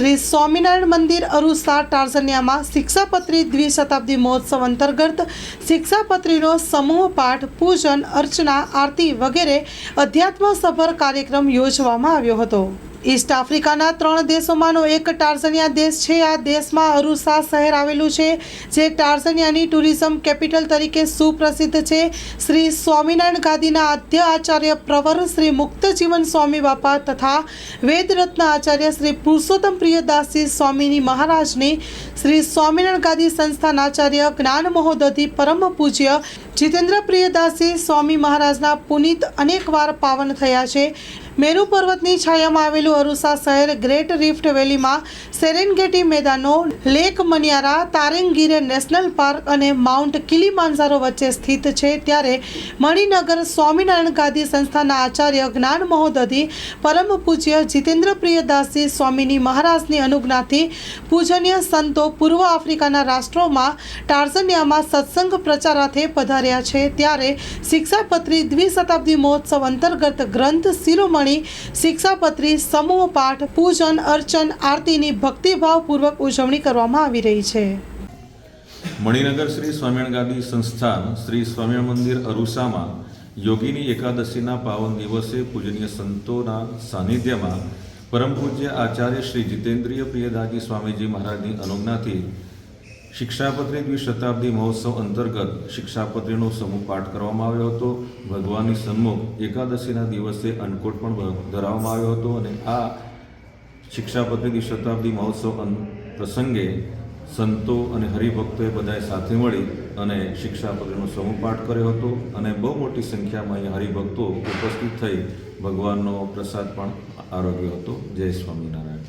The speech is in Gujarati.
શ્રી સ્વામિનારાયણ મંદિર અરુસા ટાર્ઝનિયામાં શિક્ષાપત્રી દ્વિશતાબ્દી મહોત્સવ અંતર્ગત શિક્ષાપત્રીનો સમૂહ પાઠ, પૂજન, અર્ચના, આરતી વગેરે અધ્યાત્મસભર કાર્યક્રમ યોજવામાં આવ્યો હતો. ઈસ્ટ આફ્રિકાના ત્રણ દેશોમાંનો એક ટાર્ઝનિયા દેશ છે. આ દેશમાં અરુસા શહેર આવેલું છે, જે ટાર્ઝનિયાની ટુરિઝમ કેપિટલ તરીકે સુપ્રસિદ્ધ છે. શ્રી સ્વામિનારાયણ ગાદીના આદ્ય આચાર્ય પ્રવર શ્રી મુક્ત જીવન સ્વામી બાપા તથા વેદરત્ન આચાર્ય શ્રી પુરુષોત્તમ પ્રિયદાસજી સ્વામીની મહારાજની શ્રી સ્વામિનારાયણ ગાદી સંસ્થાના આચાર્ય જ્ઞાન મહોદધિ પરમ પૂજ્ય જીતેન્દ્ર પ્રિયદાસજી સ્વામી મહારાજના પુનિત અનેકવાર પાવન થયા છે. મેરુ પર્વતની છાયામાં આવેલું અરુસા શહેર ગ્રેટ રિફ્ટ વેલીમાં સેરેનગેટી મેદાનો, Lake Manyara, Tarangire National Park અને માઉન્ટ કિલીમાંઝારો વચ્ચે સ્થિત છે. ત્યારે મણિનગર સ્વામિનારાયણ ગાદી સંસ્થાના આચાર્ય જ્ઞાન મહોદધિ, પરમ પૂજ્ય જીતેન્દ્ર પ્રિયદાસજી સ્વામીની મહારાજની અનુજ્ઞાથી પૂજનીય સંતો પૂર્વ આફ્રિકાના રાષ્ટ્રોમાં ટાર્ઝનિયામાં સત્સંગ પ્રચારાર્થે પધાર્યા છે. ત્યારે શિક્ષાપત્રી દ્વિશતાબ્દી મહોત્સવ અંતર્ગત ગ્રંથ શિરોમણી શિક્ષાપત્રી, સમૂહ પાઠ, પૂજન, અર્ચન, આરતીની ભક્તિભાવપૂર્વક ઉજવણી કરવામાં આવી રહી છે. મણિનગર શ્રી સ્વામિયણ ગાદી સંસ્થાન શ્રી સ્વામિયણ મંદિર અરુસામાં યોગીની એકાદશીના પાવન દિવસે પૂજનીય સંતોના સાનિધ્યમાં પરમ પૂજ્ય આચાર્ય શ્રી જીતેન્દ્રિય પ્રિયદાજી સ્વામીજી મહારાજની અનુજ્ઞાથી શિક્ષાપત્રી દ્વિશતાબ્દી મહોત્સવ અંતર્ગત શિક્ષાપત્રીનો સમૂહ પાઠ કરવામાં આવ્યો હતો. ભગવાનની સન્મુખ એકાદશીના દિવસે અન્નકૂટ પણ ધરાવવામાં આવ્યો હતો અને આ શિક્ષાપત્રી દ્વિશતાબ્દી મહોત્સવ પ્રસંગે સંતો અને હરિભક્તોએ બધાએ સાથે મળી અને શિક્ષાપત્રીનો સમૂહ પાઠ કર્યો હતો અને બહુ મોટી સંખ્યામાં અહીંયા હરિભક્તો ઉપસ્થિત થઈ ભગવાનનો પ્રસાદ પણ આરોગ્યો હતો. જય સ્વામિનારાયણ.